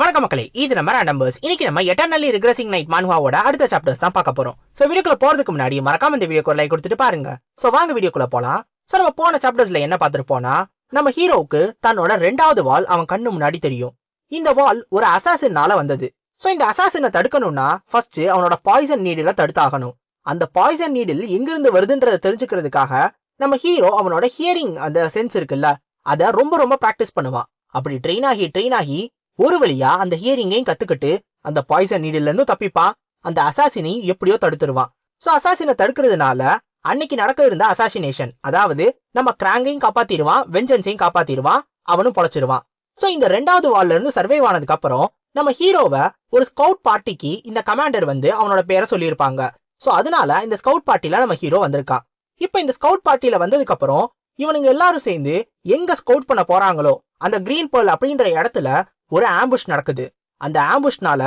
வணக்கம் மக்களே இது நம்ம நம்பர்ஸ் இன்னைக்கு நம்ம எட்டர்னலி ரிக்ரஸிங் நைட் மான்வாவோட அடுத்த சாப்டர்ஸ் தான் பார்க்க போறோம். சோ வீடியோக்குள்ள போறதுக்கு முன்னாடி மறக்காம இந்த வீடியோக்கு ஒரு லைக் கொடுத்துட்டு பாருங்க. சோ வாங்க வீடியோக்குள்ள போலாம். சோ நம்ம போன சாப்டர்ஸ்ல என்ன பார்த்துட்டு போனா நம்ம ஹீரோவுக்கு தன்னோட ரெண்டாவது வால் அவன் கண்ணு முன்னாடி தெரியும். இந்த வால் ஒரு அசாசினால வந்தது. சோ இந்த அசாசினை தடுக்கணும்னா ஃபர்ஸ்ட் அவனோட பாய்சன் நீடில தடுத்தாகணும். அந்த பாய்சன் நீடில் எங்கிருந்து வருதுன்றதை தெரிஞ்சுக்கிறதுக்காக நம்ம ஹீரோ அவனோட ஹியரிங் அந்த சென்ஸ் இருக்குல்ல அதை ரொம்ப ரொம்ப பிராக்டிஸ் பண்ணுவான். அப்படி ட்ரெயின் ஆகி ட்ரெயின் ஆகி ஒரு வழியா அந்த ஹியரிங்கையும் கத்துக்கிட்டு அந்த பாய்சன் நீடில இருந்தும் தப்பிப்பான் அந்த அசாசினையும் எப்படியோ தடுத்துருவான் சோ அசாசினை தடுக்கிறதுனால அன்னைக்கு நடக்க இருந்த அசாசினேஷன் அதாவது நம்ம கிராங்கையும் காப்பாத்திடுவான் வெஞ்சன்ஸையும் காப்பாத்திடுவான் அவனும் பொழைச்சிருவான் சோ இந்த ரெண்டாவது வால்ல இருந்து சர்வைவ் ஆனதுக்கு அப்புறம் நம்ம ஹீரோவை ஒரு ஸ்கவுட் பார்ட்டிக்கு இந்த கமாண்டர் வந்து அவனோட பேரை சொல்லியிருப்பாங்க. சோ அதனால இந்த ஸ்கவுட் பார்ட்டில நம்ம ஹீரோ வந்திருக்கான் இப்ப இந்த ஸ்கவுட் பார்ட்டியில வந்ததுக்கு அப்புறம் இவனுங்க எல்லாரும் சேர்ந்து எங்க ஸ்கவுட் பண்ண போறாங்களோ அந்த கிரீன் பேர்ல் அப்படின்ற இடத்துல ஒரு ஆம்புஷ் நடக்குது. அந்த ஆம்புஷ்னால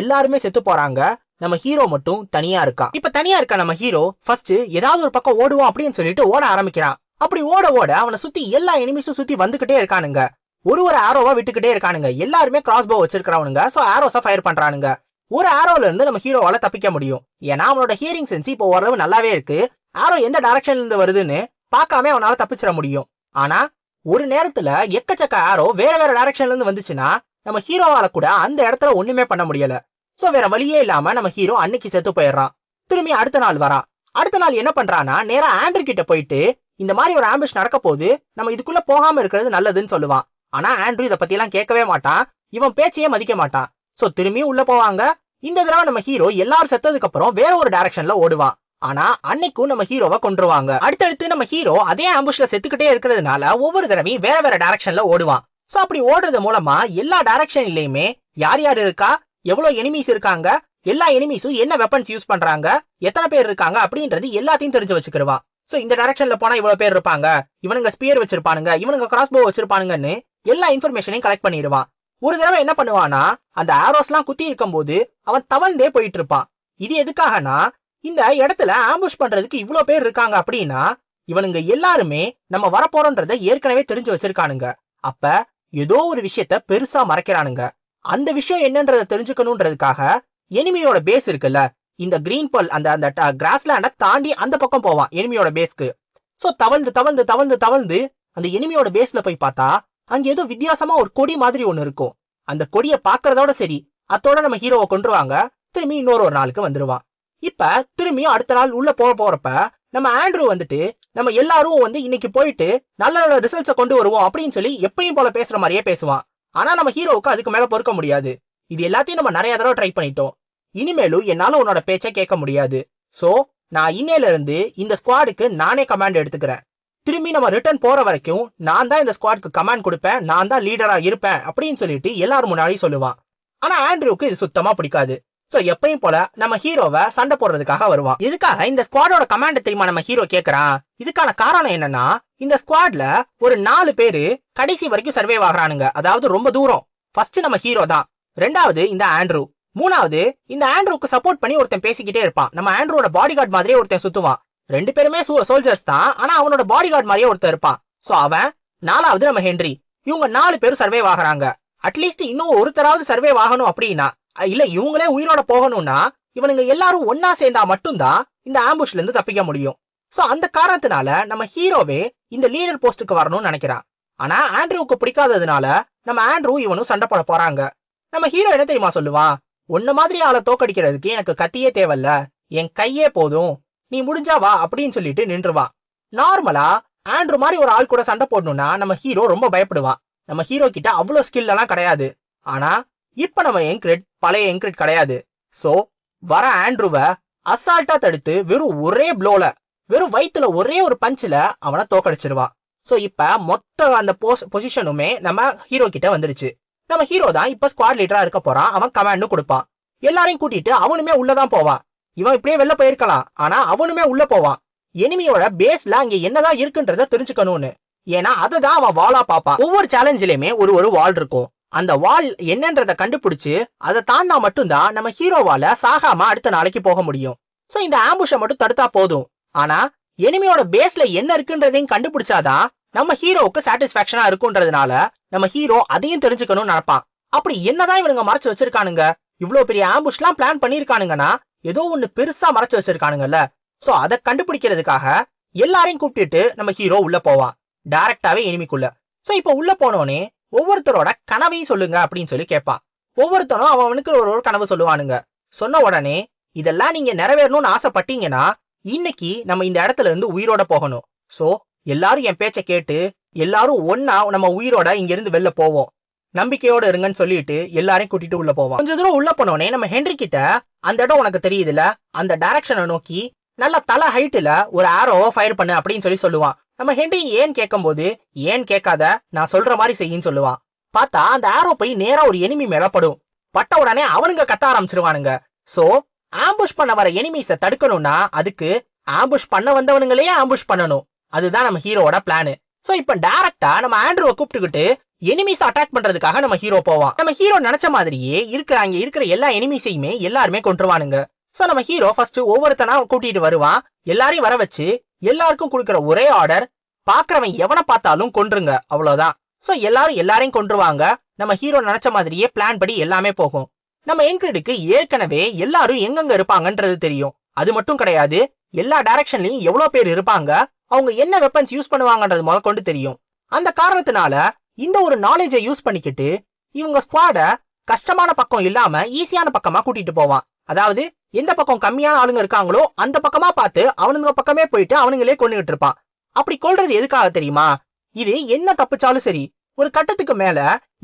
எல்லாருமே செத்து போறாங்க. நம்ம ஹீரோ மட்டும் தனியா இருக்கான் இப்ப தனியா இருக்க நம்ம ஹீரோ ஃபர்ஸ்ட் ஏதாவது ஒரு பக்கம் ஓடுவோம் அப்படின்னு சொல்லிட்டு ஓட ஆரம்பிக்கிறான். அப்படி ஓட ஓட அவனை சுத்தி எல்லா எனிமிஸும் சுத்தி வந்துகிட்டே இருக்கானுங்க. ஒரு ஒரு ஆரோவா விட்டுக்கிட்டே இருக்கானுங்க. எல்லாருமே கிராஸ் போ வச்சிருக்கிறவனுங்க சோ ஆரோஸா ஃபயர் பண்றானுங்க. ஒரு ஆரோல இருந்து நம்ம ஹீரோவால தப்பிக்க முடியும். ஏன்னா அவனோட ஹியரிங் சென்ஸ் இப்போ ஓரளவு நல்லாவே இருக்கு. ஆரோ எந்த டைரக்ஷன்ல இருந்து வருதுன்னு பார்க்காம அவனால தப்பிச்சிட முடியும். ஆனா ஒரு நேரத்துல எக்கச்சக்க ஆரோ வேற வேற டைரக்ஷன்ல இருந்து வந்துச்சுன்னா நம்ம ஹீரோவால கூட அந்த இடத்துல ஒண்ணுமே பண்ண முடியல. சோ வேற வழியே இல்லாம நம்ம ஹீரோ அன்னைக்கு செத்து போயிடுறான். திரும்பி அடுத்த நாள் வரான் அடுத்த நாள் என்ன பண்றான்னா நேரா ஆண்ட்ரி கிட்ட போயிட்டு இந்த மாதிரி ஒரு ஆம்பிஷ் நடக்க போது நம்ம இதுக்குள்ள போகாம இருக்கிறது நல்லதுன்னு சொல்லுவான். ஆனா ஆண்ட்ரூ இதை பத்தி எல்லாம் கேட்கவே மாட்டான். இவன் பேச்சையே மதிக்க மாட்டான். சோ திரும்பியும் உள்ள போவாங்க. இந்த தடவை நம்ம ஹீரோ எல்லாரும் செத்ததுக்கு அப்புறம் வேற ஒரு டைரக்ஷன்ல ஓடுவான். ஆனா அன்னைக்கும் நம்ம ஹீரோவை கொண்டுருவாங்க அடுத்தடுத்து நம்ம ஹீரோ அதே ஆம்புஷ்ல செத்துக்கிட்டே இருக்கிறதுனால ஒவ்வொரு தடவையும் வேற வேற டைரக்ஷன்ல ஓடுவான். சோ அப்படி ஓடுறது மூலமா எல்லா டைரக்ஷன்லயுமே யார் யார் இருக்கா? எவ்வளவு எனிமீஸ் இருக்காங்க? எல்லா எனிமீஸும் என்ன வெப்பன்ஸ் யூஸ் பண்றாங்க? எத்தனை பேர் இருக்காங்க? அப்படின்றது எல்லாத்தையும் தெரிஞ்சு வச்சுக்கிருவான். சோ இந்த டைரக்ஷன்ல போனா இவ்வளவு பேர் இருப்பாங்க. இவனுங்க ஸ்பியர் வச்சிருப்பானுங்க. இவனுங்க கிராஸ்போ வச்சிருப்பானுங்கன்னு எல்லா இன்ஃபர்மேஷனையும் கலெக்ட் பண்ணிடுவான். ஒரு தடவை என்ன பண்ணுவானா அந்த ஆரோஸ்லாம் குத்தி இருக்கும்போது அவன் தவழ்ந்தே போயிட்டு இருப்பான். இது எதுக்காகனா இந்த இடத்துல ஆம்புஷ் பண்றதுக்கு இவ்ளோ பேர் இருக்காங்க அப்படின்னா இவனுங்க எல்லாருமே நம்ம வரப்போறோன்றத ஏற்கனவே தெரிஞ்சு வச்சிருக்கானுங்க. அப்ப ஏதோ ஒரு விஷயத்த பெருசா மறைக்கிறானுங்க. அந்த விஷயம் என்னன்றத தெரிஞ்சுக்கணுன்றதுக்காக எனிமியோட பேஸ் இருக்குல்ல இந்த கிரீன் பல் அந்த அந்த கிராஸ்லேண்டை தாண்டி அந்த பக்கம் போவான் எனிமியோட பேஸ்க்கு சோ தவழ்ந்து தவழ்ந்து தவழ்ந்து தவழ்ந்து அந்த எனிமியோட பேஸ்ல போய் பார்த்தா அங்க ஏதோ வித்தியாசமா ஒரு கொடி மாதிரி ஒன்னு இருக்கும். அந்த கொடியை பாக்குறதோட சரி அத்தோட நம்ம ஹீரோவை கொண்டுருவாங்க திரும்பி இன்னொரு ஒரு நாளுக்கு வந்துருவான். இப்ப திரும்பியும் அடுத்த நாள் உள்ள போக போறப்ப நம்ம ஆண்ட்ரூ வந்துட்டு நம்ம எல்லாரும் வந்து இன்னைக்கு போயிட்டு நல்ல நல்ல ரிசல்ட்ஸை கொண்டு வருவோம் அப்படின்னு சொல்லி எப்பயும் போல பேசுற மாதிரியே பேசுவான். ஆனா நம்ம ஹீரோவுக்கு அதுக்கு மேல பொறுக்க முடியாது. இது எல்லாத்தையும் நம்ம நிறைய தடவை ட்ரை பண்ணிட்டோம். இனிமேலும் என்னால உன்னோட பேச்சை கேட்க முடியாது. சோ நான் இன்னையில இருந்து இந்த ஸ்குவாடுக்கு நானே கமாண்ட் எடுத்துக்கிறேன். திரும்பி நம்ம ரிட்டர்ன் போற வரைக்கும் நான் தான் இந்த ஸ்குவாட்க்கு கமாண்ட் கொடுப்பேன் நான் தான் லீடரா இருப்பேன் அப்படின்னு சொல்லிட்டு எல்லாரும் முன்னாடி சொல்லுவான். ஆனா ஆண்ட்ரூவுக்கு இது சுத்தமா பிடிக்காது. சோ எப்பயும் போல நம்ம ஹீரோவை சண்டை போடுறதுக்காக வருவான் இதுக்காக இந்த ஸ்குவாடோட கமாண்ட் தெரியுமா நம்ம ஹீரோ கேக்குறான் இதுக்கான காரணம் என்னன்னா இந்த ஸ்குவாட்ல ஒரு நாலு பேரு கடைசி வரைக்கும் சர்வே ஆகுறானுங்க. அதாவது ரொம்ப தூரம். ஃபர்ஸ்ட் நம்ம ஹீரோ தான். ரெண்டாவது இந்த ஆண்ட்ரூ. மூணாவது இந்த ஆண்ட்ரூக்கு சப்போர்ட் பண்ணி ஒருத்தன் பேசிக்கிட்டே இருப்பான். நம்ம ஆண்ட்ரூவோட பாடி கார்டு மாதிரியே ஒருத்தன் சுத்துவான். ரெண்டு பேருமே சோல்ஜர்ஸ் தான். ஆனா அவனோட பாடி கார்டு மாதிரியே ஒருத்தன் இருப்பான். சோ அவன் நாலாவது நம்ம ஹென்றி. இவங்க நாலு பேரும் சர்வே ஆகுறாங்க. அட்லீஸ்ட் இன்னும் ஒருத்தராவது சர்வே ஆகணும் அப்படின்னா இல்ல இவங்களே உயிரோட போகணும்னா இவனுங்க எல்லாரும் ஒன்னா சேர்ந்தா மட்டும்தான் இந்த ஆம்புஷ்ல இருந்து தப்பிக்க முடியும். சோ அந்த காரணத்தினால நம்ம ஹீரோவே இந்த லீடர் போஸ்டுக்கு வரணும்னு நினைக்கிறான் ஆனா ஆண்ட்ரூவுக்கு பிடிக்காததுனால நம்ம ஆண்ட்ரூ இவனும் சண்டை போட போறாங்க. நம்ம ஹீரோ என்ன தெரியுமா சொல்லுவான் உன்ன மாதிரி ஆளை தோக்கடிக்கிறதுக்கு எனக்கு கத்தியே தேவையில்ல. என் கையே போதும். நீ முடிஞ்சா வா அப்படின்னு சொல்லிட்டு நின்றுவா. நார்மலா ஆண்ட்ரூ மாதிரி ஒரு ஆள் கூட சண்டை போடணும்னா நம்ம ஹீரோ ரொம்ப பயப்படுவான் நம்ம ஹீரோ கிட்ட அவ்வளவு ஸ்கில் எல்லாம் கிடையாது. ஆனா இப்ப நம்ம என்கிரிட் பழைய என்கிரிட் கிடையாது. சோ வர ஆண்ட்ரூவை அசால்ட்டா தடுத்து வெறும் ஒரே ப்ளோல வெறும் வயிற்றுல ஒரே ஒரு பஞ்சில் அவனை தோக்கடிச்சிருவா. ஸோ இப்ப மொத்த அந்த போஸ் பொசிஷனுமே நம்ம ஹீரோ கிட்ட வந்துருச்சு. நம்ம ஹீரோ தான் இப்போ ஸ்குவாட் லீடரா இருக்க போறான். அவன் கமாண்டும் கொடுப்பான் எல்லாரையும் கூட்டிட்டு அவனுமே உள்ளதான் போவான் இவன் இப்படியே வெளில போயிருக்கலாம். ஆனா அவனுமே உள்ள போவான் எனிமியோட பேஸ்ல அங்க என்னதான் இருக்குன்றத தெரிஞ்சுக்கணும்னு. ஏன்னா அதை தான் அவன் வாலா பாப்பான் ஒவ்வொரு சேலஞ்சிலுமே ஒரு ஒரு வால் இருக்கும். அந்த வால் என்னன்றதை கண்டுபிடிச்சு அதை தாண்டா மட்டும்தான் நம்ம ஹீரோவால சாகாம அடுத்த நாளைக்கு போக முடியும். சோ இந்த ஆம்புஷ மட்டும் தடுத்தா போதும். ஆனா எனிமையோட பேஸ்ல என்ன இருக்குன்றதையும் கண்டுபிடிச்சாதான் நம்ம ஹீரோவுக்கு சாட்டிஸ்பாக்சனா இருக்குன்றதுனால நம்ம ஹீரோ அதையும் தெரிஞ்சுக்கணும்னு நினைப்பான். அப்படி என்னதான் இவனுங்க மறைச்சு வச்சிருக்கானுங்க. இவ்வளவு பெரிய ஆம்புஷ்லாம் பிளான் பண்ணிருக்கானுங்கன்னா ஏதோ ஒண்ணு பெருசா மறைச்சு வச்சிருக்கானுங்கல்ல. சோ அதை கண்டுபிடிக்கிறதுக்காக எல்லாரையும் கூப்பிட்டுட்டு நம்ம ஹீரோ உள்ள போவான். டைரக்டாவே எனிமிக்குள்ள. சோ இப்போ உள்ள போனோனே ஒவ்வொருத்தரோட கனவையும் சொல்லுங்க அப்படின்னு சொல்லி கேட்பான் ஒவ்வொருத்தனும் அவனுக்கு ஒரு ஒரு கனவு சொல்லுவானுங்க. சொன்ன உடனே இதெல்லாம் நீங்க நிறைவேறணும்னு ஆசைப்பட்டீங்கன்னா இன்னைக்கு நம்ம இந்த இடத்துல இருந்து உயிரோட போகணும். சோ எல்லாரும் என் பேச்ச கேட்டு எல்லாரும் ஒன்னா நம்ம உயிரோட இங்கிருந்து வெளில போவோம். நம்பிக்கையோட இருங்கன்னு சொல்லிட்டு எல்லாரையும் கூட்டிட்டு உள்ள போவோம். கொஞ்ச தூரம் உள்ள போனோடனே நம்ம ஹென்ரி கிட்ட அந்த இடம் உனக்கு தெரியுதுல அந்த டைரக்ஷனை நோக்கி நல்ல தலை ஹைட்டுல ஒரு ஆரோவை ஃபயர் பண்ணு அப்படின்னு சொல்லி சொல்லுவான். நம்ம ஹென்றி ஏன் கேட்கும்போது ஏன் கேட்காத? நான் சொல்ற மாதிரி செய்யின்னு சொல்லுவான். பார்த்தா அந்த ஆரோ போய் நேரா ஒரு எனிமி மேல படும். பட்ட உடனே அவனுங்க கத்த ஆரம்பிச்சிருவானுங்க. சோ ஆம்புஷ் பண்ண வர எனிமீஸ தடுக்கணும்னா அதுக்கு ஆம்புஷ் பண்ண வந்தவனுங்களே ஆம்புஷ் பண்ணணும். அதுதான் நம்ம ஹீரோவோட பிளானு சோ இப்ப டைரக்டா நம்ம ஆண்ட்ரூவை கூப்பிட்டுக்கிட்டு எனிமீஸ் அட்டாக் பண்றதுக்காக நம்ம ஹீரோ போவான். நம்ம ஹீரோ நினைச்ச மாதிரியே இருக்கிற அங்க இருக்கிற எல்லா எனிமீஸையுமே எல்லாருமே கொண்டுருவானுங்க சோ நம்ம ஹீரோ ஃபர்ஸ்ட் ஒவ்வொருத்தனா கூட்டிட்டு வருவான். எல்லாரையும் வர வச்சு எல்லாருக்கும் கொடுக்கிற ஒரே ஆர்டர் பாக்குறவன் எவனை பார்த்தாலும் கொன்றுங்க அவ்வளவுதான். சோ எல்லாரும் எல்லாரையும் கொன்றுவாங்க. நம்ம ஹீரோ நினைச்ச மாதிரியே பிளான் படி எல்லாமே போகும். நம்ம எங்கிரிடுக்கு ஏற்கனவே எல்லாரும் எங்கெங்க இருப்பாங்கன்றது தெரியும். அது மட்டும் கிடையாது எல்லா டைரக்ஷன்லயும் எவ்வளவு பேர் இருப்பாங்க அவங்க என்ன வெப்பன்ஸ் யூஸ் பண்ணுவாங்கன்றது முத கொண்டு தெரியும். அந்த காரணத்தினால இந்த ஒரு நாலேஜை யூஸ் பண்ணிக்கிட்டு இவங்க ஸ்குவாட கஷ்டமான பக்கம் இல்லாம ஈஸியான பக்கமா கூட்டிட்டு போவான். அதாவது எந்த பக்கம் கம்மியான ஆளுங்க இருக்காங்களோ அந்த பக்கமா பார்த்து அவனுங்க பக்கமே போயிட்டு அவனுங்களே கொண்டுகிட்டு இருப்பான் அப்படி கொல்றது எதுக்காக தெரியுமா? இது என்ன தப்பிச்சாலும் சரி ஒரு கட்டத்துக்கு மேல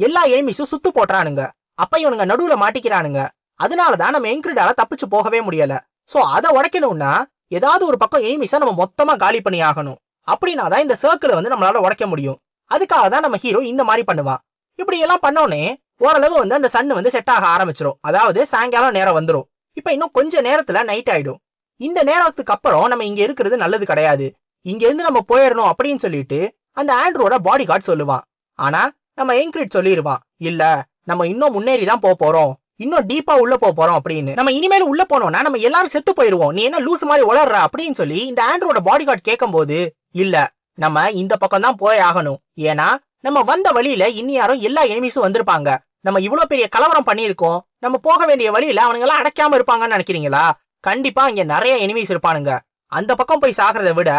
எல்லா எனிமிஸும் சுத்து போட்டுறானுங்க. அப்ப இவனுங்க நடுவுல மாட்டிக்கிறானுங்க. அதனாலதான் நம்ம என்கிரிடால தப்பிச்சு போகவே முடியல. சோ அதை உடைக்கணும்னா ஏதாவது ஒரு பக்கம் எனிமிஸை நம்ம மொத்தமா காலி பண்ணி ஆகணும். அப்படின்னா தான் இந்த சர்க்கிளை வந்து நம்மளால உடைக்க முடியும். அதுக்காக தான் நம்ம ஹீரோ இந்த மாதிரி பண்ணுவான் இப்படி எல்லாம் பண்ணோனே ஓரளவு வந்து அந்த சன் வந்து செட் ஆக ஆரம்பிச்சிடும் அதாவது சாயங்காலம் நேரம் வந்துரும். இப்ப இன்னும் கொஞ்ச நேரத்துல நைட் ஆயிடும். இந்த நேரத்துக்கு அப்புறம் நம்ம இங்க இருக்கிறது நல்லது கிடையாது. இங்க இருந்து நம்ம போயிடணும் அப்படின்னு சொல்லிட்டு அந்த ஆண்ட்ரோட பாடி கார்டு சொல்லுவான் ஆனா நம்ம என்கிரிட் சொல்லிடுவான் இல்ல நம்ம இன்னும் முன்னேறி தான் போக போறோம். இன்னும் டீப்பா உள்ள போக போறோம் அப்படின்னு. நம்ம இனிமேல் உள்ள போனோம்னா நம்ம எல்லாரும் செத்து போயிருவோம். நீ என்ன லூஸ் மாதிரி உளர்ற அப்படின்னு சொல்லி இந்த ஆண்ட்ரோட பாடி கார்டு கேட்கும்போது இல்ல நம்ம இந்த பக்கம் தான் போய் ஆகணும். ஏன்னா நம்ம வந்த வழியில இன்னி யாரும் எல்லா எனிமிஸும் வந்திருப்பாங்க. நம்ம இவ்வளோ பெரிய கலவரம் பண்ணியிருக்கோம் நம்ம போக வேண்டிய வழியில அவனுங்க எல்லாம் அடைக்காம இருப்பாங்கன்னு நினைக்கிறீங்களா? கண்டிப்பா இங்க நிறைய எனிமீஸ் இருப்பானுங்க. அந்த பக்கம் போய் சாகிறத விட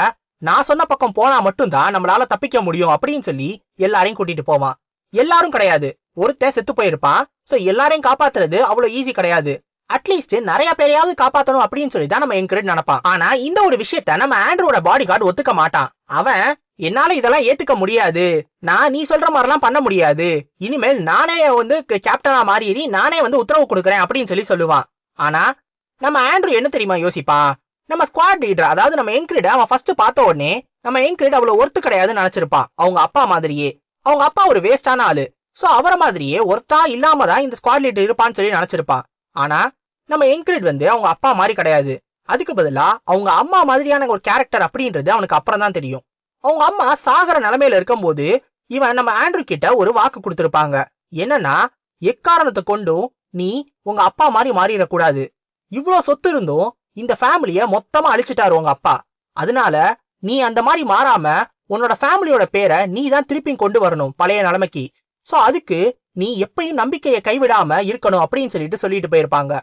நான் சொன்ன பக்கம் போனா மட்டும்தான் நம்மளால தப்பிக்க முடியும் அப்படின்னு சொல்லி எல்லாரையும் கூட்டிட்டு போவான். எல்லாரும் கிடையாது. ஒருத்தன் செத்து போயிருப்பான். சோ எல்லாரையும் காப்பாத்துறது அவ்வளவு ஈஸி கிடையாது. அட்லீஸ்ட் நிறைய பேரையாவது காப்பாத்தணும் அப்படின்னு சொல்லி தான் நம்ம என்கரேஜ் நினைப்பான். ஆனா இந்த ஒரு விஷயத்த நம்ம ஆண்ட்ரோட பாடி கார்டு ஒத்துக்க மாட்டான். அவன் என்னால இதெல்லாம் ஏத்துக்க முடியாது. நான் நீ சொல்ற மாதிரிலாம் பண்ண முடியாது. இனிமேல் நானே வந்து கேப்டனா மாறி நானே வந்து உத்தரவு கொடுக்குறேன் அப்படின்னு சொல்லி சொல்லுவான். ஆனா நம்ம ஆண்ட்ரூ என்ன தெரியுமா யோசிப்பான் நம்ம ஸ்குவாட் லீடர் அதாவது நம்ம எங்கிரிட அவன் ஃபர்ஸ்ட் பார்த்த உடனே நம்ம எங்கிரிட் அவ்வளவு ஒர்த்து கிடையாதுன்னு நினைச்சிருப்பான் அவங்க அப்பா மாதிரியே. அவங்க அப்பா ஒரு வேஸ்டான ஆளு. சோ அவரை மாதிரியே ஒருத்தா இல்லாம தான் இந்த ஸ்குவாட் லீடர் இருப்பான்னு சொல்லி நினைச்சிருப்பான் ஆனா நம்ம எங்கிரிட் வந்து அவங்க அப்பா மாதிரி கிடையாது. அதுக்கு பதிலா அவங்க அம்மா மாதிரியான ஒரு கேரக்டர் அப்படின்றது அவனுக்கு அப்புறம் தான் தெரியும். அவங்க அம்மா சாகர நிலைமையில இருக்கும்போது இவன் நம்ம ஆண்ட்ரூ கிட்ட ஒரு வாக்கு கொடுத்திருப்பாங்க. என்னன்னா எக்காரணத்தை கொண்டும் நீ உங்க அப்பா மாதிரி மாறிடக்கூடாது. இவ்ளோ சொத்து இருந்தும் இந்த ஃபேமிலிய மொத்தமா அழிச்சிட்டாரு உங்க அப்பா. அதனால நீ அந்த மாதிரி மாறாம உன்னோட ஃபேமிலியோட பேரை நீ தான் திருப்பி கொண்டு வரணும் பழைய நிலைமைக்கு. சோ அதுக்கு நீ எப்பயும் நம்பிக்கையை கைவிடாம இருக்கணும் அப்படின்னு சொல்லிட்டு சொல்லிட்டு போயிருப்பாங்க.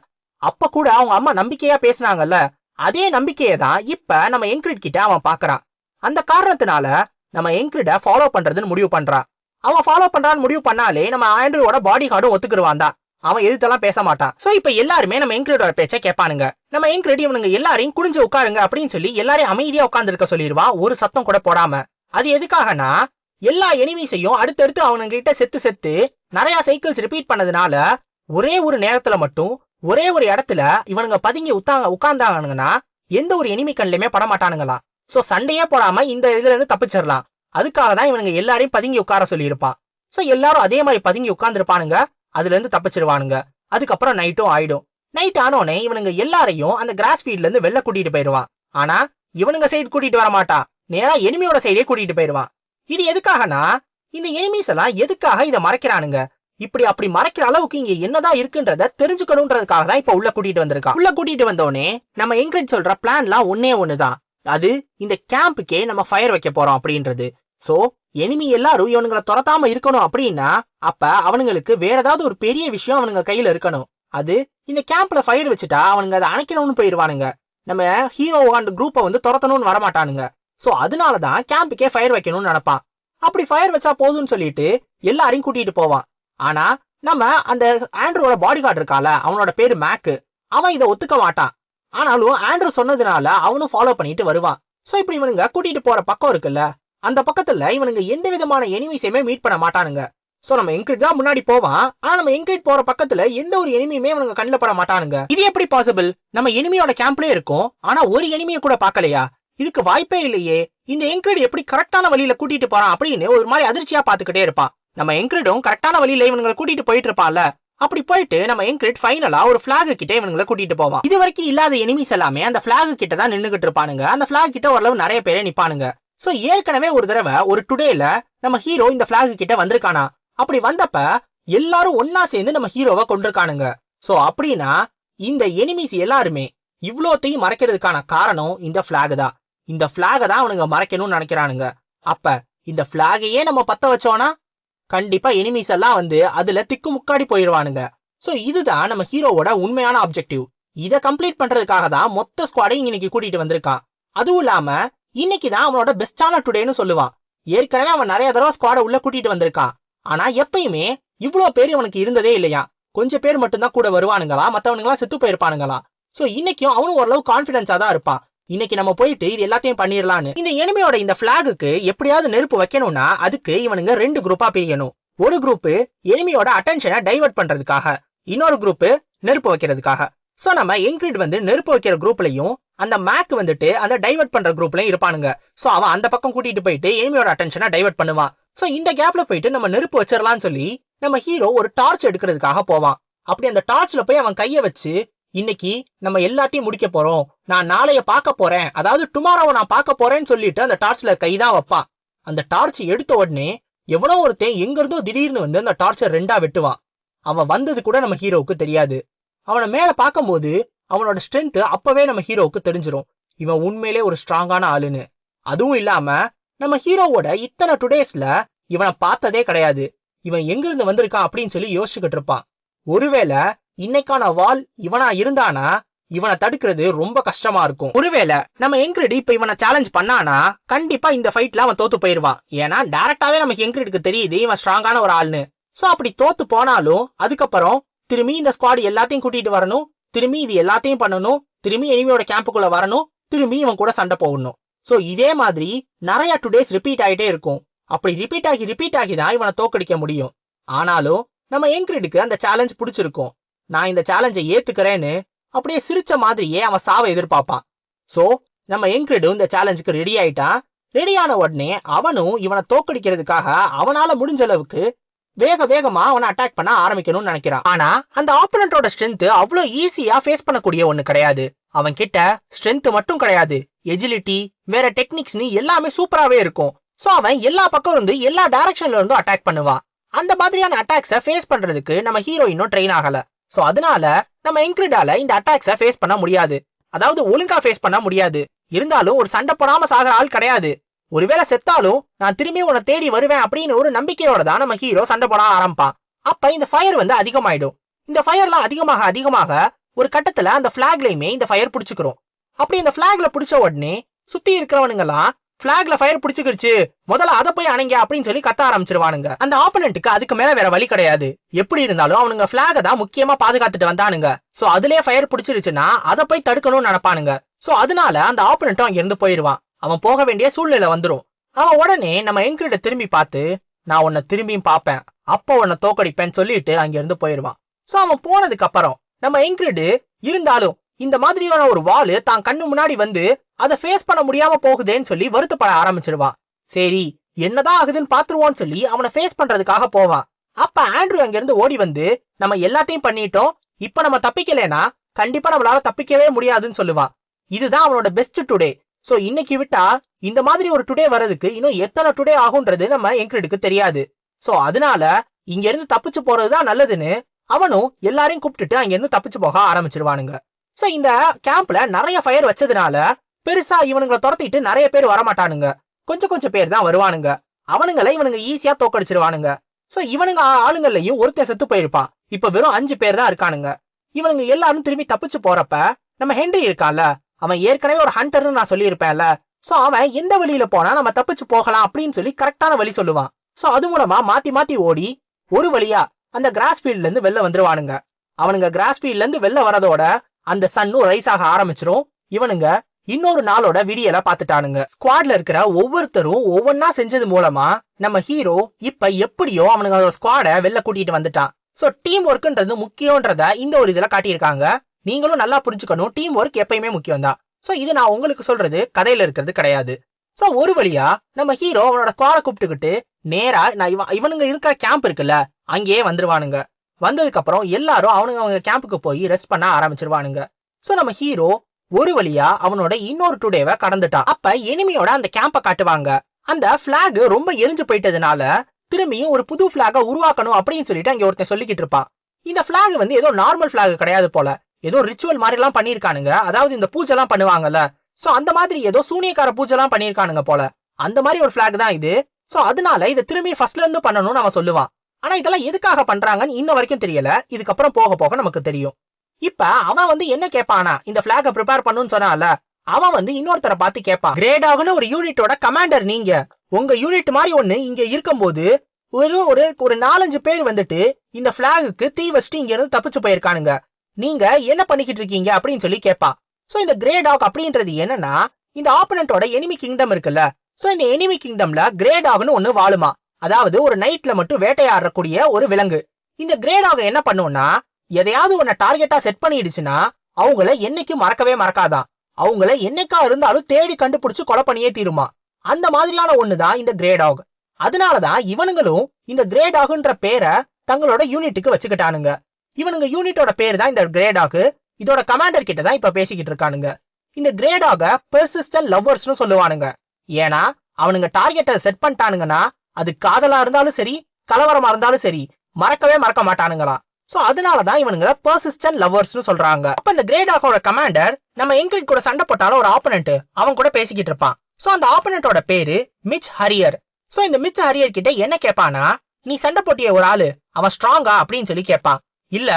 அப்ப கூட அவங்க அம்மா நம்பிக்கையா பேசுனாங்கல்ல அதே நம்பிக்கையை தான் இப்ப நம்ம என்கிரிட் கிட்ட அவன் பாக்குறான். அந்த காரணத்தினால நம்ம என்கிரிட ஃபாலோ பண்றதுன்னு முடிவு பண்றான் அவன் ஃபாலோ பண்றான்னு முடிவு பண்ணாலே நம்ம ஆண்ட்ரியோட பாடி கார்டும் ஒத்துக்குருவான் தான் அவன் எதிர்த்தெல்லாம் பேச மாட்டான் சோ இப்ப எல்லாருமே நம்ம என்கிரிடோட பேச்சை கேட்பானுங்க. நம்ம என்கிரிட் இவனுங்க எல்லாரையும் குடிஞ்சு உட்காருங்க அப்படின்னு சொல்லி எல்லாரையும் அமைதியா உட்கார்ந்து இருக்க சொல்லிடுவான் ஒரு சத்தம் கூட போடாம. அது எதுக்காகனா எல்லா எனிமீஸையும் அடுத்தடுத்து அவனுங்க கிட்ட செத்து செத்து நிறைய சைக்கிள்ஸ் ரிப்பீட் பண்ணதுனால ஒரே ஒரு நேரத்துல மட்டும் ஒரே ஒரு இடத்துல இவனுங்க பதுங்கி உத்தாங்க உட்கார்ந்தாங்கன்னா எந்த ஒரு எனிமி கண்ணிலுமே படமாட்டானுங்களாம் சோ சண்டையே போடாம இந்த இதுல இருந்து தப்பிச்சிடலாம். அதுக்காக தான் இவனுங்க எல்லாரையும் பதுங்கி உட்கார சொல்லியிருப்பான் சோ எல்லாரும் அதே மாதிரி பதுங்கி உட்கார்ந்துருப்பானுங்க. அதுல இருந்து தப்பிச்சிருவானுங்க. அதுக்கப்புறம் நைட்டும் ஆயிடும். நைட் ஆனோடனே இவனுங்க எல்லாரையும் அந்த கிராஸ் ஃபீல்ட்ல இருந்து வெளில கூட்டிட்டு போயிருவான் ஆனா இவனுங்க சைடு கூட்டிட்டு வர மாட்டான் நேரா எனிமியோட சைடே கூட்டிட்டு போயிருவான் இது எதுக்காகனா இந்த எனிமீஸ் எல்லாம் எதுக்காக இதை மறைக்கிறானுங்க? இப்படி அப்படி மறைக்கிற அளவுக்கு இங்க என்னதான் இருக்குன்றத தெரிஞ்சுக்கணும்ன்றதுக்காக தான் இப்ப உள்ள கூட்டிட்டு வந்திருக்கான் உள்ள கூட்டிட்டு வந்தோடனே நம்ம என்கிரேஜ் சொல்ற பிளான்லாம் ஒன்னே ஒண்ணுதான். அது இந்த கேம்புக்கே நம்ம ஃபயர் வைக்க போறோம் அப்படின்றது. சோ எனிமி எல்லாரும் இவனுங்களை துரத்தாம இருக்கணும் அப்படின்னா அப்ப அவனுங்களுக்கு வேற ஏதாவது ஒரு பெரிய விஷயம் அவனுங்க கையில இருக்கணும். அது இந்த கேம்ப்ல ஃபயர் வச்சுட்டா அவனுங்க அதை அணைக்கணும்னு போயிருவானுங்க. நம்ம ஹீரோ அண்ட் குரூப்பை வந்து துரத்தணும்னு வரமாட்டானுங்க. சோ அதனாலதான் கேம்புக்கே ஃபயர் வைக்கணும்னு நினைப்பான். அப்படி ஃபயர் வச்சா போதும்னு சொல்லிட்டு எல்லாரையும் கூட்டிட்டு போவான். ஆனா நம்ம அந்த ஆண்ட்ரோட பாடி கார்டு இருக்கால அவனோட பேரு மேக்கு அவன் இதை ஒத்துக்க மாட்டான். ஆனாலும் ஆண்ட்ரூ சொன்னதுனால அவனும் ஃபாலோ பண்ணிட்டு வருவான். சோ இப்படி இவனுங்க கூட்டிட்டு போற பக்கம் இருக்குல்ல அந்த பக்கத்துல இவனுங்க எந்த விதமான எனிமிஸையுமே மீட் பண்ண மாட்டானுங்க. சோ நம்ம என்கிரிட் தான் முன்னாடி போவான் ஆனா நம்ம என்கிரிட் போற பக்கத்துல எந்த ஒரு எனிமியுமே இவனுங்க கண்ணில் பட மாட்டானுங்க. இது எப்படி பாசிபிள் நம்ம எனிமியோட கேம்ப்லயே இருக்கும் ஆனா ஒரு எனிமியை கூட பார்க்கலையா? இதுக்கு வாய்ப்பே இல்லையே. இந்த என்கிரிட் எப்படி கரெக்டான வழியில கூட்டிட்டு போறான் அப்படின்னு ஒரு மாதிரி அதிர்ச்சியா பாத்துக்கிட்டே இருப்பான். நம்ம என்கிரிடும் கரெக்டான வழியில இவனுங்களை கூட்டிட்டு போயிட்டு இருப்பான்ல அப்படி போயிட்டு நம்ம என்கிரிட் ஃபைனலா ஒரு பிளாக் கிட்ட இவங்களை கூட்டிட்டு போவான். இது வரைக்கும் இல்லாத எனிமிஸ் எல்லாமே அந்த பிளாக் கிட்ட தான் நின்னுகிட்டு இருப்பானுங்க. அந்த பிளாக் கிட்ட ஓரளவு நிறைய பேரே நிப்பானுங்க. சோ ஏற்கனவே ஒரு தடவை ஒரு டுடேல நம்ம ஹீரோ இந்த பிளாக் கிட்ட வந்திருக்கானா? அப்படி வந்தப்ப எல்லாரும் ஒன்னா சேர்ந்து நம்ம ஹீரோவை கொண்டிருக்கானுங்க. சோ அப்படின்னா இந்த எனிமிஸ் எல்லாருமே இவ்வளோத்தையும் மறைக்கிறதுக்கான காரணம் இந்த பிளாக் தான். இந்த பிளாக தான் அவனுங்க மறைக்கணும்னு நினைக்கிறானுங்க. அப்ப இந்த பிளாகையே நம்ம பத்த வச்சோம்னா கண்டிப்பா எனிமீஸ் எல்லாம் வந்து அதுல திக்கு முக்காடி போயிருவானுங்க. சோ இதுதான் நம்ம ஹீரோவோட உண்மையான ஆப்ஜெக்டிவ் இதை கம்ப்ளீட் பண்றதுக்காக தான் மொத்த ஸ்குவாடையும் இன்னைக்கு கூட்டிட்டு வந்திருக்கான் அதுவும் இல்லாம இன்னைக்கு தான் அவனோட பெஸ்டான டுடேன்னு சொல்லுவான் ஏற்கனவே அவன் நிறைய தடவை ஸ்குவாட உள்ள கூட்டிட்டு வந்திருக்கான் ஆனா எப்பயுமே இவ்ளோ பேர் இவனுக்கு இருந்ததே இல்லையா? கொஞ்சம் பேர் மட்டும்தான் கூட வருவானுங்களா? மற்றவனுங்களாம் செத்து போயிருப்பானுங்களா? சோ இன்னைக்கும் அவனும் ஓரளவு கான்பிடன்ஸா தான் இருப்பான் இன்னைக்கு நம்ம போயிட்டு இது எல்லாத்தையும் பண்ணிடலான்னு இந்த எனிமையோட இந்த பிளாகுக்கு எப்படியாவது நெருப்பு வைக்கணும்னா அதுக்கு இவனுங்க ரெண்டு குரூப்பா பிரியணும். ஒரு குரூப் எனிமையோட அட்டென்ஷனை டைவர்ட் பண்றதுக்காக இன்னொரு குரூப் நெருப்பு வைக்கிறதுக்காக. சோ நம்ம என்கிரிட் வந்து நெருப்பு வைக்கிற குரூப்லயும் அந்த மேக் வந்துட்டு அந்த டைவர்ட் பண்ற குரூப்லயும் இருப்பானுங்க. சோ அவன் அந்த பக்கம் கூட்டிட்டு போயிட்டு எனிமையோட அட்டென்ஷனை டைவர்ட் பண்ணுவான். சோ இந்த கேப்ல போயிட்டு நம்ம நெருப்பு வச்சிடலாம்னு சொல்லி நம்ம ஹீரோ ஒரு டார்ச் எடுக்கிறதுக்காக போவான். அப்படி அந்த டார்ச்ல போய் அவன் கைய வச்சு இன்னைக்கு நம்ம எல்லாத்தையும் முடிக்க போறோம். நான் நாளைய பார்க்க போறேன். அதாவது டுமாரோவை நான் பார்க்க போறேன்னு சொல்லிட்டு அந்த டார்ச்ல கைதான் வைப்பான். அந்த டார்ச் எடுத்த உடனே எவனோ ஒருத்தன் எங்க இருந்தோ திடீர்னு வந்து அந்த டார்ச்சை ரெண்டா வெட்டுவான். அவன் வந்தது கூட நம்ம ஹீரோவுக்கு தெரியாது. அவனை மேல பார்க்கும்போது அவனோட ஸ்ட்ரென்த் அப்பவே நம்ம ஹீரோவுக்கு தெரிஞ்சிடும் இவன் உண்மையிலே ஒரு ஸ்ட்ராங்கான ஆளுன்னு. அதுவும் இல்லாம நம்ம ஹீரோவோட இத்தனை டுடேஸ்ல இவனை பார்த்ததே கிடையாது. இவன் எங்கிருந்து வந்திருக்கான் அப்படின்னு சொல்லி யோசிச்சுக்கிட்டு இருப்பான். ஒருவேளை இன்னைக்கான வால் இவனா இருந்தானா? இவனை தடுக்கிறது ரொம்ப கஷ்டமா இருக்கும். ஒருவேளை நம்ம என்கிரிட் இப்ப இவனை சேலஞ்ச் பண்ணானா? கண்டிப்பா இந்த ஃபைட்ல அவன் தோத்து போயிருவான். ஏன்னா டைரக்டாவே நமக்கு என்கிரிட்க்கு தெரியுது இவன் ஸ்ட்ராங்கான ஒரு ஆள்னு. சோ அப்படி தோத்து போனாலும் அதுக்கப்புறம் திரும்பி இந்த ஸ்குவாட் எல்லாத்தையும் கூட்டிட்டு வரணும் திரும்பி இது எல்லாத்தையும் பண்ணணும் திரும்பி எனிமியோட கேம்புக்குள்ள வரணும் திரும்பி இவன் கூட சண்டை போடணும். சோ இதே மாதிரி நிறைய டுடேஸ் ரிப்பீட் ஆயிட்டே இருக்கும். அப்படி ரிப்பீட் ஆகி ரிப்பீட் ஆகி தான் இவனை தோக்கடிக்க முடியும். ஆனாலும் நம்ம என்கிரிடுக்கு அந்த சேலஞ்ச் பிடிச்சிருக்கும். நான் இந்த சேலஞ்சை ஏத்துக்கிறேன்னு அப்படியே சிரிச்ச மாதிரியே அவன் சாவை எதிர்பார்ப்பான் சோ நம்ம என்கிரிடும் இந்த சேலஞ்சுக்கு ரெடி ஆயிட்டான் ரெடி ஆன உடனே அவனும் இவனை தோக்கடிக்கிறதுக்காக அவனால முடிஞ்ச அளவுக்கு வேக வேகமா அவனை அட்டாக் பண்ண ஆரம்பிக்கணும்னு நினைக்கிறான். ஆனா அந்த ஆப்பனண்டோட ஸ்ட்ரென்த் அவ்வளோ ஈஸியா ஃபேஸ் பண்ணக்கூடிய ஒண்ணு கிடையாது. அவன் கிட்ட ஸ்ட்ரென்த் மட்டும் கிடையாது. எஜிலிட்டி வேற டெக்னிக்ஸ்னு எல்லாமே சூப்பராவே இருக்கும். சோ அவன் எல்லா பக்கம் இருந்து எல்லா டைரக்ஷன்ல இருந்தும் அட்டாக் பண்ணுவான் அந்த மாதிரியான அட்டாக்ஸை ஃபேஸ் பண்றதுக்கு நம்ம ஹீரோ இன்னும் ட்ரெயின் ஆகல. சோ அதனால நம்ம இன்க்ரிடால இந்த அட்டாக்ஸை ஃபேஸ் பண்ண முடியாது. அதாவது ஒழுங்கா ஃபேஸ் பண்ண முடியாது. இருந்தாலும் ஒரு சண்டை போடாம சாகிற ஆள் கிடையாது. ஒருவேளை செத்தாலும் நான் திரும்பி உன்னை தேடி வருவேன் அப்படின்னு ஒரு நம்பிக்கையோட தான் நம்ம ஹீரோ சண்டை போட ஆரம்பிப்பான் அப்ப இந்த ஃபயர் வந்து அதிகமாயிடும். இந்த ஃபயர்லாம் அதிகமாக அதிகமாக ஒரு கட்டத்துல அந்த பிளாக்லயுமே இந்த ஃபயர் பிடிச்சுக்கிறோம் அப்படி இந்த பிளாக்ல பிடிச்ச உடனே சுத்தி இருக்கிறவனுங்கெல்லாம் பிளாக்ல ஃபயர் பிடிச்சிக்கிடுச்சு. முதல்ல அதை போய் அணைங்க அப்படின்னு சொல்லி கத்த ஆரம்பிச்சிருவானுங்க. அந்த ஆப்பனண்ட்டுக்கு அதுக்கு மேல வேற வழி கிடையாது. எப்படி இருந்தாலும் அவனுங்க பிளாக தான் முக்கியமா பாதுகாத்துட்டு வந்தானுங்க. சோ அதுலயே ஃபயர் பிடிச்சிருச்சுன்னா அதை போய் தடுக்கணும்னு நினைப்பானுங்க. சோ அதனால அந்த ஆப்பனண்ட்டும் அங்க இருந்து போயிருவான். அவன் போக வேண்டிய சூழ்நிலை வந்துரும். அவன் உடனே நம்ம எங்கிட்ட திரும்பி பார்த்து நான் உன்னை திரும்பியும் பார்ப்பேன். அப்போ உன்னை தோக்கடிப்பேன்னு சொல்லிட்டு அங்க இருந்து போயிருவான். சோ அவன் போனதுக்கு அப்புறம் நம்ம எங்கிரிடு இருந்தாலும் இந்த மாதிரியான ஒரு வாலு தான் கண்ணு முன்னாடி வந்து அதை ஃபேஸ் பண்ண முடியாம போகுதேன்னு சொல்லி வருத்தப்பட ஆரம்பிச்சிருவா. சரி என்னதான் ஆகுதுன்னு பாத்துருவோன்னு சொல்லி அவனை ஃபேஸ் பண்றதுக்காக போவான் அப்ப ஆண்ட்ரூ அங்கிருந்து ஓடி வந்து நம்ம எல்லாத்தையும் பண்ணிட்டோம் இப்ப நம்ம தப்பிக்கலனா கண்டிப்பா நம்மளால தப்பிக்கவே முடியாதுன்னு சொல்லுவா. இதுதான் அவனோட பெஸ்ட் டுடே சோ இன்னைக்கு விட்டா இந்த மாதிரி ஒரு டுடே வர்றதுக்கு இன்னும் எத்தனை டுடே ஆகுன்றது நம்ம என்கிரிடுக்கு தெரியாது. சோ அதனால இங்க இருந்து தப்பிச்சு போறதுதான் நல்லதுன்னு அவனும் எல்லாரையும் கூப்பிட்டுட்டு அங்கிருந்து தப்பிச்சு போக ஆரம்பிச்சிருவானுங்க. சோ இந்த கேம்ப்ல நிறைய ஃபயர் வச்சதுனால பெருசா இவனுங்களை துரத்திட்டு நிறைய பேர் வரமாட்டானுங்க. கொஞ்சம் கொஞ்சம் பேர் தான் வருவானுங்க. அவனுங்களை இவனுங்க ஈஸியா தோக்கடிச்சிருவானுங்க. சோ இவனுங்க ஆ- ஆளுங்கள்லயும் ஒருத்தன் செத்து போயிருப்பான். இப்ப வெறும் அஞ்சு பேர் தான் இருக்கானுங்க. இவனுங்க எல்லாரும் திரும்பி தப்பிச்சு போறப்ப நம்ம ஹென்றி இருக்கால அவன் ஏற்கனவே ஒரு ஹண்டர்னு நான் சொல்லியிருப்பேன்ல. சோ அவன் எந்த வழியில போனா நம்ம தப்பிச்சு போகலாம் அப்படின்னு சொல்லி கரெக்டான வழி சொல்லுவான். சோ அது மூலமா மாத்தி மாத்தி ஓடி ஒரு வழியா அந்த கிராஸ் ஃபீல்ட்ல இருந்து வெளில வந்துருவானுங்க. அவனுங்க கிராஸ் ஃபீல்ட்ல இருந்து வெளில வரதோட அந்த சன்னும் ரைஸ் ஆக ஆரம்பிச்சிரும். இவனுங்க இன்னொரு நாளோட விடியல பாத்துட்டானுங்க ஸ்குவாட்ல இருக்கிற ஒவ்வொருத்தரும் ஒவ்வொன்னா செஞ்சது மூலமா நம்ம ஹீரோ இப்ப எப்படியோ அவனுங்க ஸ்குவாட வெளில கூட்டிட்டு வந்துட்டான். சோ டீம் ஒர்க்ன்றது முக்கியன்றத இந்த ஒரு இதுல காட்டியிருக்காங்க. நீங்களும் நல்லா புரிஞ்சுக்கணும். டீம் ஒர்க் எப்பயுமே முக்கியம் தான் சோ இது நான் உங்களுக்கு சொல்றது கதையில இருக்கிறது கிடையாது. சோ ஒரு வழியா நம்ம ஹீரோ அவனோட ஸ்குவாட கூப்பிட்டுக்கிட்டு நேரா நான் இவன் இவனுங்க இருக்கிற கேம்ப் இருக்குல்ல அங்கேயே வந்துருவானுங்க. வந்ததுக்கு அப்புறம் எல்லாரும் அவனுங்க அவங்க கேம்புக்கு போய் ரெஸ்ட் பண்ண ஆரம்பிச்சிருவானுங்க. சோ நம்ம ஹீரோ ஒரு வழியா அவனோட இன்னொரு டுடேவை கடந்துட்டான். அப்ப எனிமியோட அந்த கேம்பை காட்டுவாங்க. அந்த பிளாக் ரொம்ப எரிஞ்சு போயிட்டதுனால திரும்பியும் ஒரு புது பிளாக உருவாக்கணும் அப்படின்னு சொல்லிட்டு அங்க ஒருத்தன் சொல்லிக்கிட்டு இருப்பான். இந்த பிளாக் வந்து ஏதோ நார்மல் பிளாக் கிடையாது போல. ஏதோ ரிச்சுவல் மாதிரி எல்லாம் பண்ணிருக்கானுங்க அதாவது இந்த பூஜை எல்லாம் பண்ணுவாங்கல்ல. சோ அந்த மாதிரி ஏதோ சூனியக்கார பூஜை எல்லாம் பண்ணிருக்கானுங்க போல. அந்த மாதிரி ஒரு பிளாக் தான் இது. சோ அதனால இதை திரும்பி ஃபர்ஸ்ட்ல இருந்து பண்ணணும்னு அவன் சொல்லுவான். ஆனா இதெல்லாம் எதுக்காக பண்றாங்கன்னு இன்ன வரைக்கும் தெரியல. இதுக்கப்புறம் போக போக நமக்கு தெரியும். இப்ப அவன் வந்து என்ன கேட்பானா இந்த பிளாக ப்ரிப்பேர் பண்ணுன்னு சொன்னால அவன் வந்து இன்னொருத்தரை பார்த்து கேட்பான் கிரேடாகனு ஒரு யூனிட்டோட கமாண்டர் நீங்க. உங்க யூனிட் மாதிரி ஒண்ணு இங்க இருக்கும்போது ஒரு ஒரு ஒரு நாலஞ்சு பேர் வந்துட்டு இந்த பிளாகுக்கு தீ வச்சுட்டு இங்க இருந்து தப்பிச்சு போயிருக்கானுங்க. நீங்க என்ன பண்ணிக்கிட்டு இருக்கீங்க? அப்படின்னு சொல்லி கேட்பான் சோ இந்த கிரே டாக் அப்படின்றது என்னன்னா இந்த ஆப்பனண்டோட எனிமி கிங்டம் இருக்குல்ல. சோ இந்த எனிமி கிங்டம்ல கிரே டாக்னு ஒண்ணு வாழுமா? அதாவது ஒரு நைட்ல மட்டும் வேட்டையாடக்கூடிய ஒரு விலங்கு. இந்த கிரே டாக் என்ன பண்ணும்னா எதையாவது ஒன்ன டார்கெட்டா செட் பண்ணிடுச்சுன்னா அவங்கள என்னைக்கும் மறக்கவே மறக்காதான் அவங்கள என்னைக்கா இருந்தாலும் தேடி கண்டுபிடிச்சு கொலை பண்ணியே தீருமா? அந்த மாதிரியான ஒண்ணுதான் இந்த கிரே டாக் அதனாலதான் இவனுங்களும் இந்த கிரே டாக்ன்ற பேரை தங்களோட யூனிட்டுக்கு வச்சுக்கிட்டானுங்க. இவனுங்க யூனிட்டோட பேர் தான் இந்த கிரே டாக் இதோட கமாண்டர் கிட்ட தான் இப்ப பேசிக்கிட்டு இருக்கானுங்க. இந்த கிரே டாக லவ்வர்ஸ்னு சொல்லுவானுங்க. ஏன்னா அவனுங்க டார்கெட்டை செட் பண்ணிட்டானுங்கன்னா அது காதலா இருந்தாலும் சரி கலவரமா இருந்தாலும் சரி மறக்கவே மறக்க மாட்டானுங்களா? சோ அதனாலதான் இவனுங்களை பர்சிஸ்டன் லவ்வர்ஸ்னு சொல்றாங்க. அப்ப இந்த கிரேடாக்கோட கமாண்டர் நம்ம எங்கிரிட் கூட சண்டை போட்டாலும் ஒரு ஆப்பனண்ட் அவன் கூட பேசிக்கிட்டு இருப்பான். சோ அந்த ஆப்பனண்டோட பேரு மிச் ஹரியர் சோ இந்த மிச் ஹரியர் கிட்ட என்ன கேட்பானா நீ சண்டை போட்டிய ஒரு ஆளு அவன் ஸ்ட்ராங்கா அப்படின்னு சொல்லி கேட்பான் இல்ல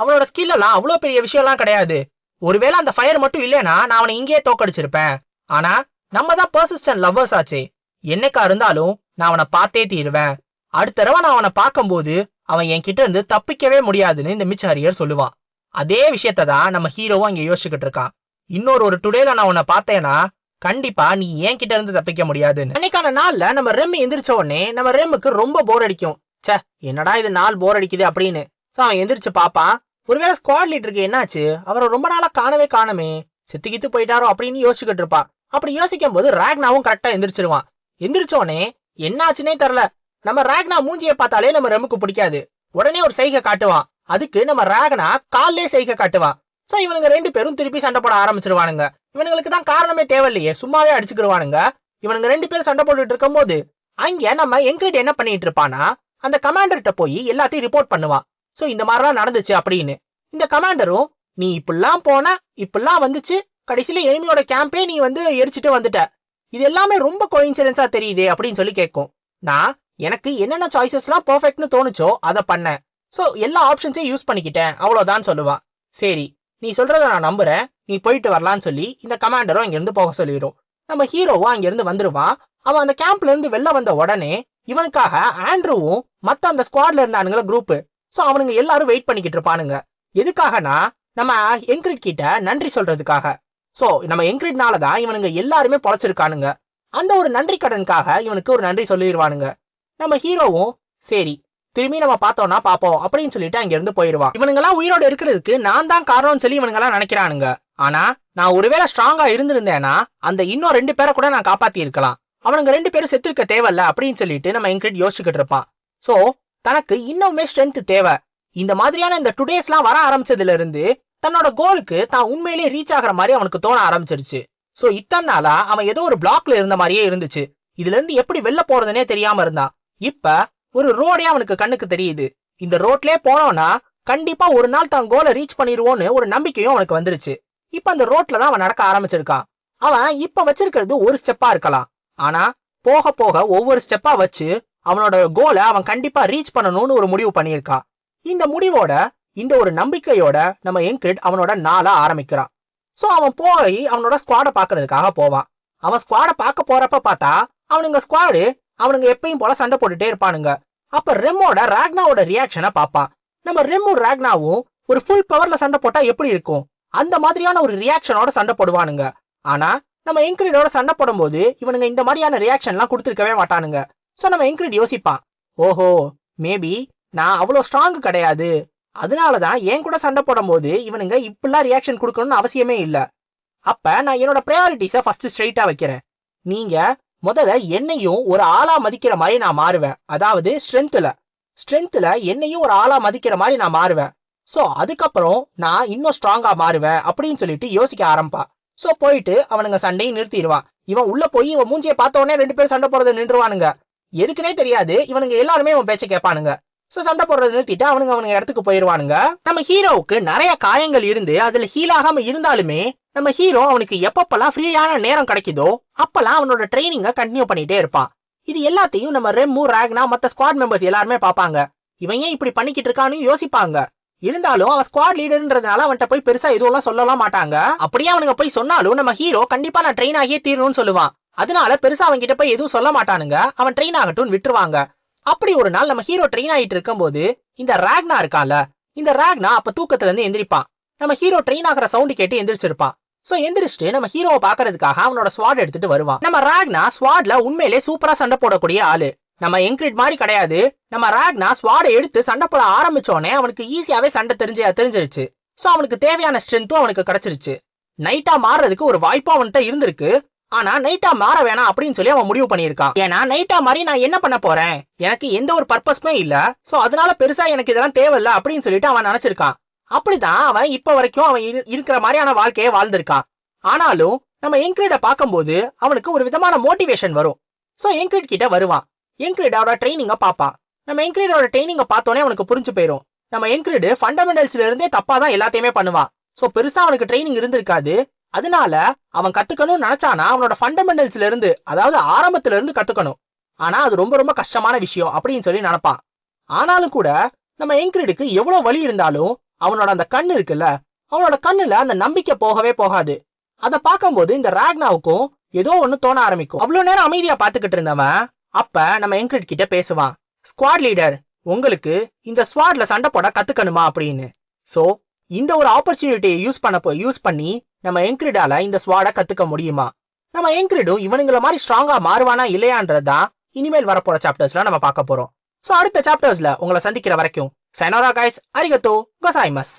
அவனோட ஸ்கில் எல்லாம் அவ்வளவு பெரிய விஷயம் எல்லாம் கிடையாது. ஒருவேளை அந்த ஃபயர் மட்டும் இல்லைனா நான் அவனை இங்கேயே தோக்கடிச்சிருப்பேன். ஆனா நம்ம தான் பர்சிஸ்டன்ட் லவ்வர்ஸ் ஆச்சு. என்னைக்கா இருந்தாலும் நான் அவனை பார்த்தே தீருவேன். அடுத்த தடவை நான் அவனை பார்க்கும்போது அவன் என் கிட்ட இருந்து தப்பிக்கவே முடியாதுன்னு இந்த மிச்ச ஹரியர் சொல்லுவான். அதே விஷயத்த தான் நம்ம ஹீரோவும் இங்க யோசிச்சுக்கிட்டு இருக்கான் இன்னொரு ஒரு டுடேல நான் உன்னை பார்த்தேன்னா கண்டிப்பா நீ என் கிட்ட இருந்து தப்பிக்க முடியாதுன்னு. அன்னைக்கான நாள்ல நம்ம ரெம் எந்திரிச்ச உடனே நம்ம ரெம்முக்கு ரொம்ப போர் அடிக்கும். ச்சே என்னடா இது நாள் போர் அடிக்குது அப்படின்னு. சோ அவன் எந்திரிச்சு பாப்பான் ஒருவேளை ஸ்குவாட் லீடருக்கு என்னாச்சு? அவரை ரொம்ப நாளா காணவே காணமே. செத்து போயிட்டாரோ அப்படின்னு யோசிச்சுக்கிட்டு இருப்பான். அப்படி யோசிக்கும் போது ராக்னாவும் கரெக்டா எந்திரிச்சிருவான். எந்திரிச்சோனே என்னாச்சுனே தெரியல நம்ம ராக்னா மூஞ்சிய பார்த்தாலே நம்ம ரெமுக்கு பிடிக்காது. உடனே ஒரு சைகை காட்டுவான். அதுக்கு நம்ம ராகனா கால்லே சைகை காட்டுவான். சோ இவனுங்க ரெண்டு பேரும் திருப்பி சண்டை போட ஆரம்பிச்சிருவானுங்க. இவனுங்களுக்கு தான் காரணமே தேவையில்லையே. சும்மாவே அடிச்சுக்கிருவானுங்க. இவனுங்க ரெண்டு பேரும் சண்டை போட்டுட்டு இருக்கும்போது அங்க நம்ம என்கிரிட் என்ன பண்ணிட்டு இருப்பானா? அந்த கமாண்டர்கிட்ட போய் எல்லாத்தையும் ரிப்போர்ட் பண்ணுவான். சோ இந்த மாதிரிலாம் நடந்துச்சு அப்படின்னு. இந்த கமாண்டரும் நீ இப்படிலாம் போன இப்படிலாம் வந்துச்சு. கடைசியில எனிமியோட கேம்பே நீ வந்து எரிச்சிட்டு வந்துட்ட. இது எல்லாமே ரொம்ப கோயின்சிடென்ஸா தெரியுதே அப்படின்னு சொல்லி கேட்கும். நான் எனக்கு என்னென்ன சாய்ஸஸ்லாம் பர்ஃபெக்ட்னு தோணுச்சோ அதை பண்ணேன். ஸோ எல்லா ஆப்ஷன்ஸையும் யூஸ் பண்ணிக்கிட்டேன். அவ்வளோதான் சொல்லுவான் சரி நீ சொல்றத நான் நம்புறேன். நீ போயிட்டு வரலான்னு சொல்லி இந்த கமாண்டரும் அங்கிருந்து போக சொல்லிடும் நம்ம ஹீரோவும் அங்கிருந்து வந்துருவான் அவன் அந்த கேம்ப்ல இருந்து வெளில வந்த உடனே இவனுக்காக ஆண்ட்ரூவும் மற்ற அந்த ஸ்குவாட்ல இருந்தானுங்கள குரூப்பு ஸோ அவனுங்க எல்லாரும் வெயிட் பண்ணிக்கிட்டு இருப்பானுங்க. எதுக்காகனா நம்ம என்கிரிட் கிட்ட நன்றி சொல்றதுக்காக. ஸோ நம்ம என்கிரிட்னால தான் இவனுங்க எல்லாருமே பொழைச்சிருக்கானுங்க. அந்த ஒரு நன்றி கடனுக்காக இவனுக்கு ஒரு நன்றி சொல்லிடுவானுங்க நம்ம ஹீரோவும் சரி திரும்பி நம்ம பார்த்தோம்னா பார்ப்போம் அப்படின்னு சொல்லிட்டு அங்கிருந்து இருந்து இவனுங்கெல்லாம் உயிரோடு இருக்கிறதுக்கு நான் தான் காரணம்னு சொல்லி இவனுங்கெல்லாம் நினைக்கிறானுங்க. ஆனா நான் ஒருவேளை ஸ்ட்ராங்கா இருந்திருந்தேன்னா அந்த இன்னும் ரெண்டு பேரை கூட நான் காப்பாத்தி இருக்கலாம் அவனுங்க ரெண்டு பேரும் செத்துருக்க தேவையில்ல அப்படின்னு சொல்லிட்டு நம்ம என்கிட்ட யோசிச்சுக்கிட்டு இருப்பான் சோ தனக்கு இன்னுமே ஸ்ட்ரென்த் தேவை. இந்த மாதிரியான இந்த டுடேஸ்லாம் வர ஆரம்பிச்சதுல இருந்து தன்னோட கோலுக்கு தான் உண்மையிலேயே ரீச் ஆகுற மாதிரி அவனுக்கு தோண ஆரம்பிச்சிருச்சு. சோ இத்தனை நாளா அவன் ஏதோ ஒரு பிளாக்ல இருந்த மாதிரியே இருந்துச்சு. இதுல இருந்து எப்படி வெளில போறதுனே தெரியாம இருந்தான். இப்ப ஒரு ரோடே அவனுக்கு கண்ணுக்கு தெரியுது. இந்த ரோட்லயே போனோம்னா கண்டிப்பா ஒரு நாள் தான் கோலை ரீச் பண்ணிடுவோன்னு ஒரு நம்பிக்கையும் அவனுக்கு வந்துருச்சு. இப்ப அந்த ரோட்ல தான் அவன் நடக்க ஆரம்பிச்சிருக்கான். அவன் இப்ப வச்சிருக்கிறது ஒரு ஸ்டெப்பா இருக்கலாம். ஆனா போக போக ஒவ்வொரு ஸ்டெப்பா வச்சு அவனோட கோலை அவன் கண்டிப்பா ரீச் பண்ணணும்னு ஒரு முடிவு பண்ணியிருக்கான். இந்த முடிவோட இந்த ஒரு நம்பிக்கையோட நம்ம என்கிரிட் அவனோட நாளை ஆரம்பிக்கிறான். சோ அவன் போய் அவனோட ஸ்குவாட பாக்குறதுக்காக போவான். அவன் ஸ்குவாட பார்க்க போறப்ப பார்த்தா அவனுங்க ஸ்குவாடு அவனுங்க எப்பயும் போல சண்டை போட்டுட்டே இருப்பானுங்க. அப்ப ரெம்மோட ராக்னாவோட ரியாக்ஷனை பார்ப்பான். நம்ம ரெம்மும் ராக்னாவும் ஒரு ஃபுல் பவர்ல சண்டை போட்டா எப்படி இருக்கும்? அந்த மாதிரியான ஒரு ரியாக்ஷனோட சண்டை போடுவானுங்க. ஆனா நம்ம என்கிரிடோட சண்டை போடும்போது இவனுங்க இந்த மாதிரியான ரியாக்ஷன்லாம் கொடுத்துருக்கவே மாட்டானுங்க. சோ நம்ம என்கிரிட் யோசிப்பான். ஓஹோ மேபி நான் அவ்வளோ ஸ்ட்ராங் கிடையாது. அதனாலதான் என் கூட சண்டை போடும்போது இவனுங்க இப்படிலாம் ரியாக்ஷன் கொடுக்கணும்னு அவசியமே இல்ல. அப்ப நான் என்னோட ப்ரையாரிட்டிஸை ஃபர்ஸ்ட் ஸ்ட்ரைட்டா வைக்கிறேன். நீங்க முதல்ல என்னையும் ஒரு ஆளா மதிக்கிற மாதிரி நான் மாறுவேன். அதாவது ஸ்ட்ரென்த்ல ஸ்ட்ரென்த்ல என்னையும் ஒரு ஆளா மதிக்கிற மாதிரி நான் மாறுவேன். சோ அதுக்கப்புறம் நான் இன்னும் ஸ்ட்ராங்கா மாறுவேன் அப்படின்னு சொல்லிட்டு யோசிக்க ஆரம்பா சோ போயிட்டு அவனுங்க சண்டையும் நிறுத்திடுவான். இவன் உள்ள போய் இவன் மூஞ்சியை பார்த்த உடனே ரெண்டு பேரும் சண்டை போறது நின்றுவானுங்க எதுக்குனே தெரியாது. இவனுங்க எல்லாருமே இவன் பேச்ச கேட்பானுங்க. சோ சண்டை போடுறத நிறுத்திட்டு அவனுங்க அவனுங்க இடத்துக்கு போயிருவானுங்க. நம்ம ஹீரோவுக்கு நிறைய காயங்கள் இருந்து அதுல ஹீல் ஆகாம இருந்தாலுமே நம்ம ஹீரோ அவனுக்கு எப்பப்பெல்லாம் ஃப்ரீயான நேரம் கிடைக்குதோ அப்பெல்லாம் அவனோட ட்ரைனிங்க கண்டினியூ பண்ணிட்டே இருப்பான். இது எல்லாத்தையும் நம்ம ரெம்மு ராக்னா மத்த ஸ்குவாட் மெம்பர்ஸ் எல்லாருமே பார்ப்பாங்க. இவன் ஏன் இப்படி பண்ணிக்கிட்டு இருக்கான்னு யோசிப்பாங்க. இருந்தாலும் அவன் ஸ்குவாட் லீடர்ன்றதுனால அவன்கிட்ட போய் பெருசா எதுவும் சொல்லலாம் மாட்டாங்க. அப்படியே அவனுங்க போய் சொன்னாலும் நம்ம ஹீரோ கண்டிப்பா நான் ட்ரெயின் ஆகியே தீரணும்னு சொல்லுவான். அதனால பெருசா அவன் கிட்ட போய் எதுவும் சொல்ல மாட்டானுங்க. அவன் ட்ரெயின் ஆகட்டும்னு விட்டுருவாங்க. அப்படி ஒரு நாள் நம்ம ஹீரோ ட்ரெயின் ஆகிட்டு இருக்கும்போது இந்த ராக்னா இருக்கான்ல இந்த ராக்னா அப்ப தூக்கத்துல இருந்து எந்திரிப்பான். நம்ம ஹீரோ ட்ரெயின் ஆகிற சவுண்ட் கேட்டு எந்திரிச்சிருப்பான். சோ எந்திரிச்சிட்டு நம்ம ஹீரோவை பாக்குறதுக்காக அவனோட ஸ்வாட் எடுத்துட்டு வருவான். நம்ம ராக்னா ஸ்வாட்ல உண்மையிலே சூப்பரா சண்டை போடக்கூடிய ஆளு. நம்ம என்கிரிட் மாதிரி கிடையாது. நம்ம ராக்னா ஸ்வாடை எடுத்து சண்டை போட ஆரம்பிச்சோடனே அவனுக்கு ஈஸியாவே சண்டை தெரிஞ்சு தெரிஞ்சிருச்சு. சோ அவனுக்கு தேவையான ஸ்ட்ரென்த்தும் அவனுக்கு கிடைச்சிருச்சு. நைட்டா மாறுறதுக்கு ஒரு வாய்ப்பும் அவன்கிட்ட இருந்திருக்கு. ஆனா நைட்டா மாற வேணாம் அப்படின்னு சொல்லி அவன் முடிவு பண்ணியிருக்கான். ஏன்னா நைட்டா மாதிரி நான் என்ன பண்ண போறேன்? எனக்கு எந்த ஒரு பர்பஸ்மே இல்ல. சோ அதனால பெருசா எனக்கு இதெல்லாம் தேவையில்ல அப்படின்னு சொல்லிட்டு அவன் நினைச்சிருக்கான். அப்படிதான் அவன் இப்ப வரைக்கும் அவன் இரு- இருக்கிற மாதிரியான வாழ்க்கையை வாழ்ந்திருக்கான். ஆனாலும் நம்ம என்கிரிட பார்க்கும்போது அவனுக்கு ஒரு விதமான மோட்டிவேஷன் வரும். சோ என்கிரிட் கிட்ட வருவான். என்கிரிடோட ட்ரைனிங்க பார்ப்பான். நம்ம என்கிரிடோட ட்ரைனிங்க பார்த்தோன்னே அவனுக்கு புரிஞ்சு போயிரும். நம்ம என்கிரிடு ஃபண்டமெண்டல்ஸ்ல இருந்தே தப்பா தான் எல்லாத்தையுமே பண்ணுவான். சோ பெருசா அவனுக்கு ட்ரைனிங் இருந்திருக்காது. அதனால அவன் கத்துக்கணும்னு நினைச்சானா அவனோட ஃபண்டமெண்டல்ஸ்ல இருந்து அதாவது ஆரம்பத்துல இருந்து கத்துக்கணும். ஆனா அது ரொம்ப ரொம்ப கஷ்டமான விஷயம் அப்படின்னு சொல்லி நினைப்பான் ஆனாலும் கூட நம்ம என்கிரிடுக்கு எவ்வளவு வலி இருந்தாலும் அவனோட அந்த கண்ணு இருக்குல்ல அவனோட கண்ணுல அந்த நம்பிக்கை போகவே போகாது. அத பார்க்கும்போது இந்த ராக்னாவுக்கும் ஏதோ ஒண்ணு தோண ஆரம்பிக்கும். அவ்வளவு நேரம் அமைதியா பாத்துக்கிட்டு இருந்தவன் அப்ப நம்ம என்கிரிட் கிட்ட பேசுவான். ஸ்குவாட் லீடர் உங்களுக்கு இந்த ஸ்குவாட்ல சண்டை போட கத்துக்கணுமா? அப்படின்னு. சோ இந்த ஒரு ஆப்பர்ச்சுனிட்டியை யூஸ் பண்ண யூஸ் பண்ணி நம்ம என்கிரிடால இந்த ஸ்வாட கத்துக்க முடியுமா? நம்ம என்கிரிடும் இவனுங்கள மாதிரி ஸ்ட்ராங்கா மாறுவானா இல்லையான்றதுதான் இனிமேல் வரப்போற சாப்டர்ஸ்ல நம்ம பார்க்க போறோம். சோ அடுத்த சாப்டர்ஸ்ல உங்களை சந்திக்கிற வரைக்கும் சைனோரா கைஸ் அரிகத்தோ கொசாய்மஸ்